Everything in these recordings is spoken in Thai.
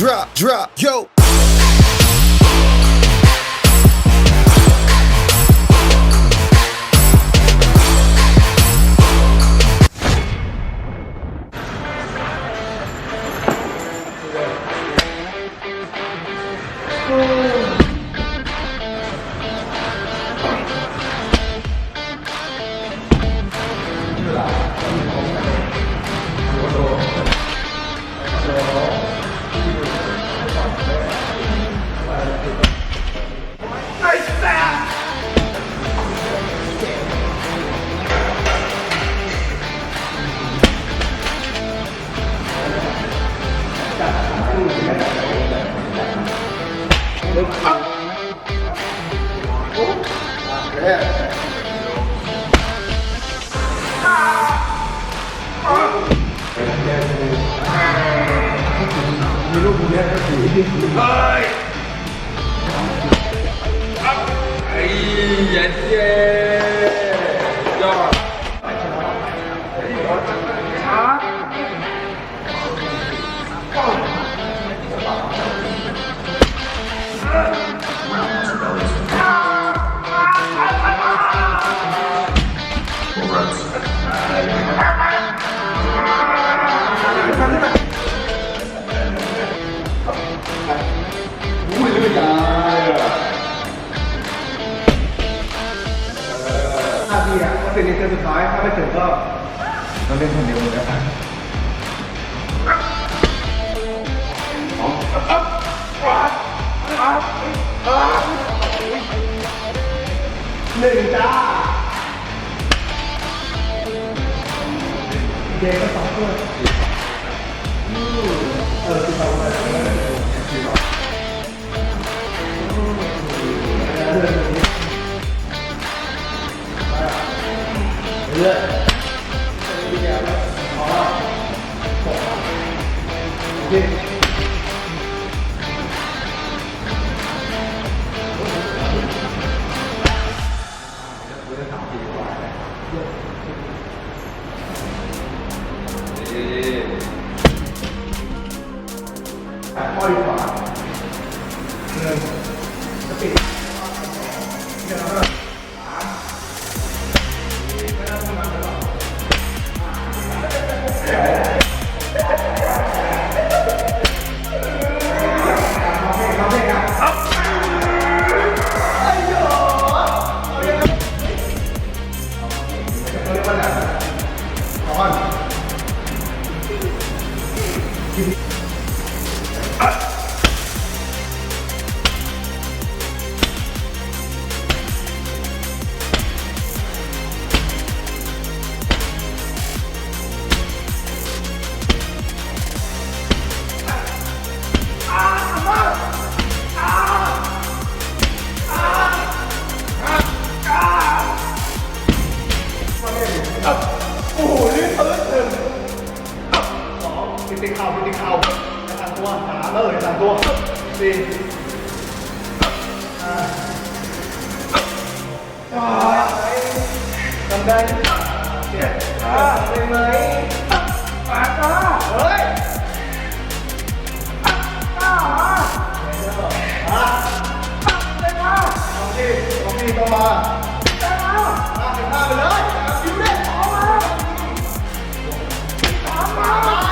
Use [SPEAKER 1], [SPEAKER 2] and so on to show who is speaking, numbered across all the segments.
[SPEAKER 1] drop, drop, yo.
[SPEAKER 2] ห้าทีอะก็เป็นในเซตสุดท้ายถ้าไม่ถึงก็
[SPEAKER 3] เราเล่นคนเดียวเลยนะ
[SPEAKER 2] ห เลือด สี่ทำได้เจ็ดได้ไหมปดห้าเฮ้ยก้าห้าห้าได้ไหมสองทีสองทีต่อมาได้ไหมห้าสิบห้าไปเลยยิ้มเลยออกมา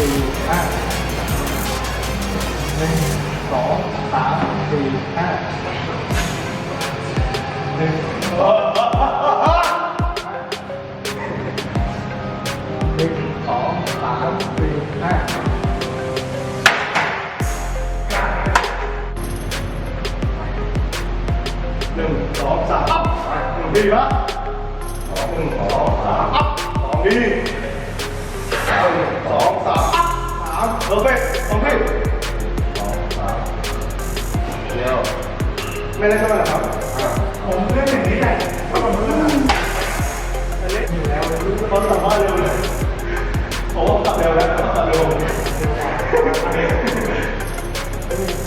[SPEAKER 2] สี่ห้าหนึ่งสองสามสี่ห้าหนึ่งสองหนึ่งสองสามสี่ห้าหนึ่งสองสามอัพหนึ่งดีละสองหนึ่งสองสามอัพสองดี เพอร์เฟกต์สองดีสองสามเดียวไม่ได้ใช่ไหมครับผมเล่นอย่างนี้ไงเขาบอกมันเล็กอยู่แล้วเขาสามารถเร็วเลยโอ้ตัดเร็วแล้วตัดเร็ว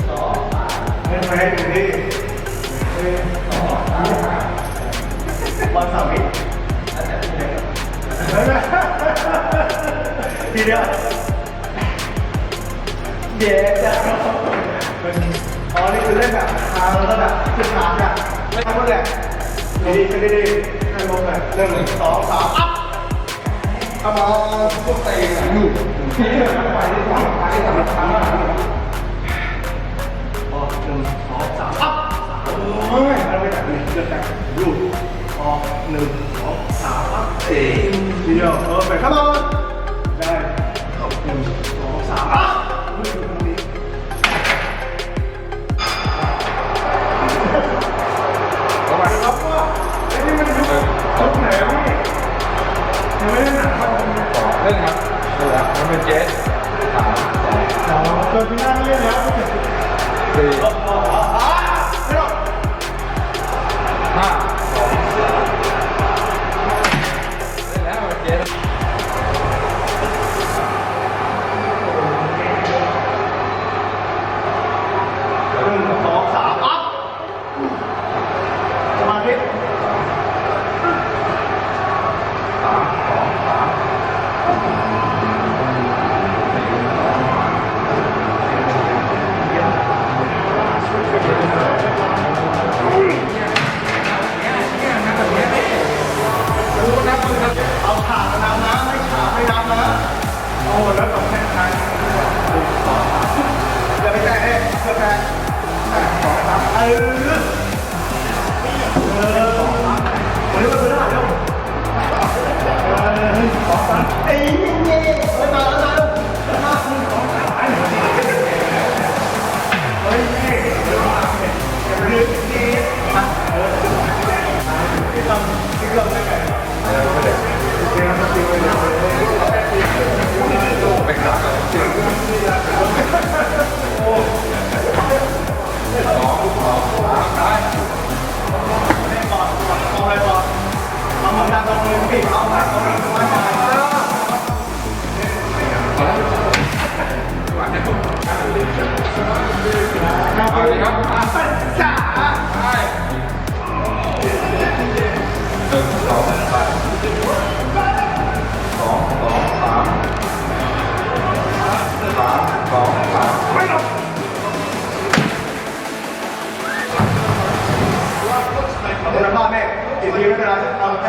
[SPEAKER 2] สองไม่ไม่ให้ถึงที่สองวันเสาร์นี้ทีเดียว เดี๋ยวจะอ๋อนี่คือเล่นแบบทางแล้วก็แบบขึ้นทางอะไม่ทำก็แหละดีดีดีดีให้ลงแบบหนึ่งสองสามอัพ
[SPEAKER 3] เอามาพวกเตะอยู่ไปที่สามไปสามครั้ง
[SPEAKER 2] พอหนึ่งสองสามอัพเฮ้ยไม่แบบนี้เลือกแบบรูดพอหนึ่งสองสามอัพสี่เดียวเออไปเข้ามาได้หนึ่งสองสามอัพ ยังไม่ได้หนักเท่าไหร่
[SPEAKER 3] สองเล่นครับเล่นแล้วมันเป็นเจสสามสอง
[SPEAKER 2] เกิดที่นั่งเล่นแล้ว
[SPEAKER 3] สี่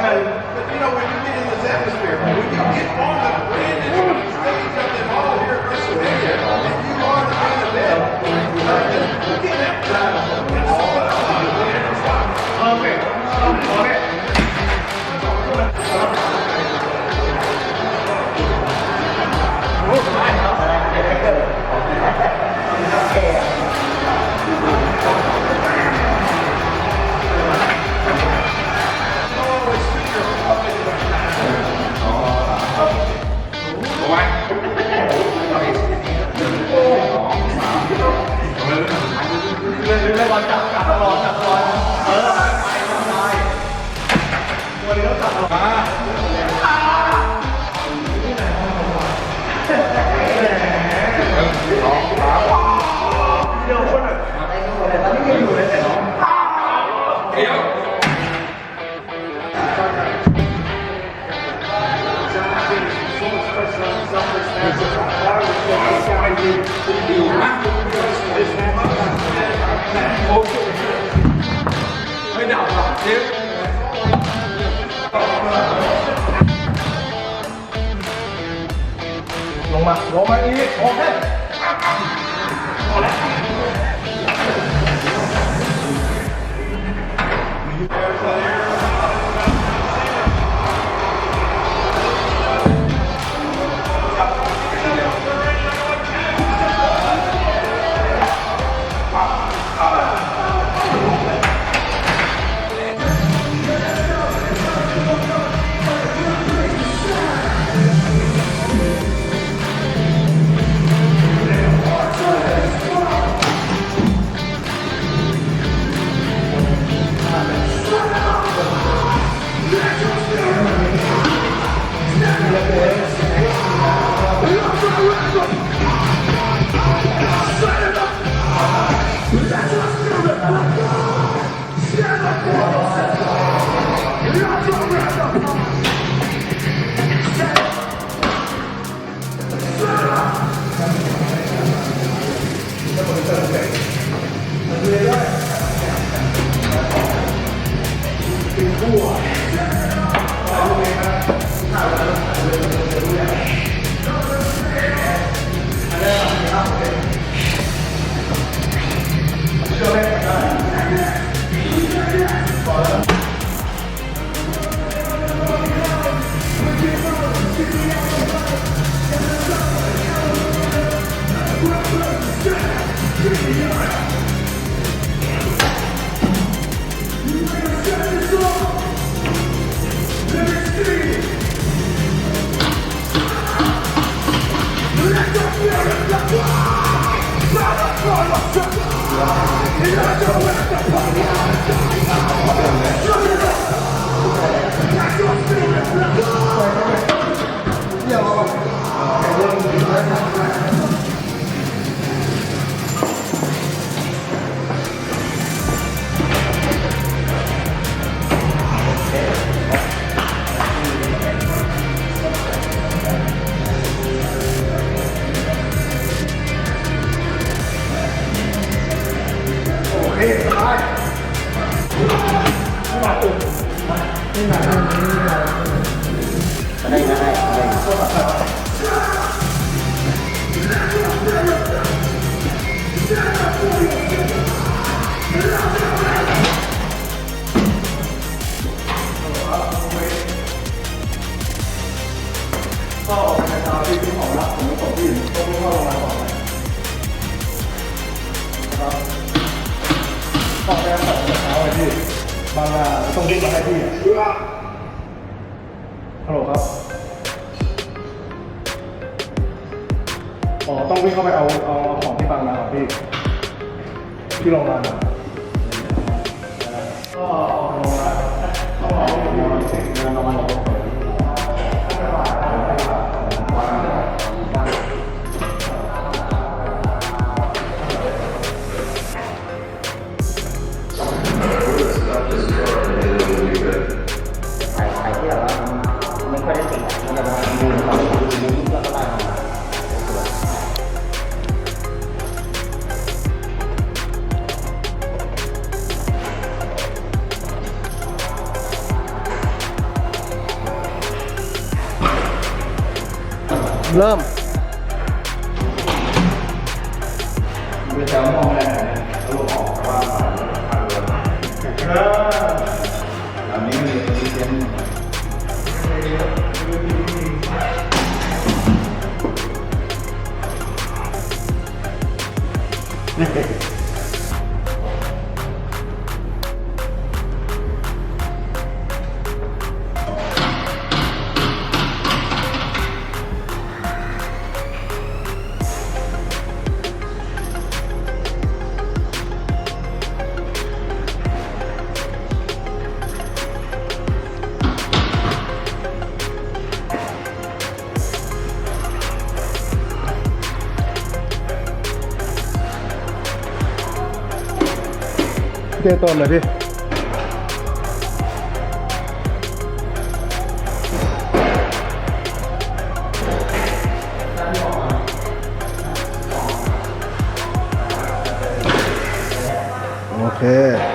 [SPEAKER 3] เอ
[SPEAKER 1] you know, when you get in this atmosphere, when you get on the
[SPEAKER 3] มา
[SPEAKER 2] ลง
[SPEAKER 3] มา
[SPEAKER 2] อีกโอเค โอเคสบาย
[SPEAKER 4] ได้ได้ได้
[SPEAKER 2] ออกแรงแบบเท้าไอ้พี่บางงาต้องรีบมาให้พี่ฮัลโหลครับ อ๋อ ต้องวิ่งเข้าไปเอาเอาเอาของที่บางนาครับพี่ ที่โรงงานอะก็เอาโรงงานต้องเอโรงงานงานโรงงาน
[SPEAKER 4] ถ่
[SPEAKER 2] เริ่ม
[SPEAKER 4] คือจะมองอะไรรูปออกว่าผ่านทางเรือลำนี้มีมีเซน
[SPEAKER 2] เจต้นเลยพี่โอเค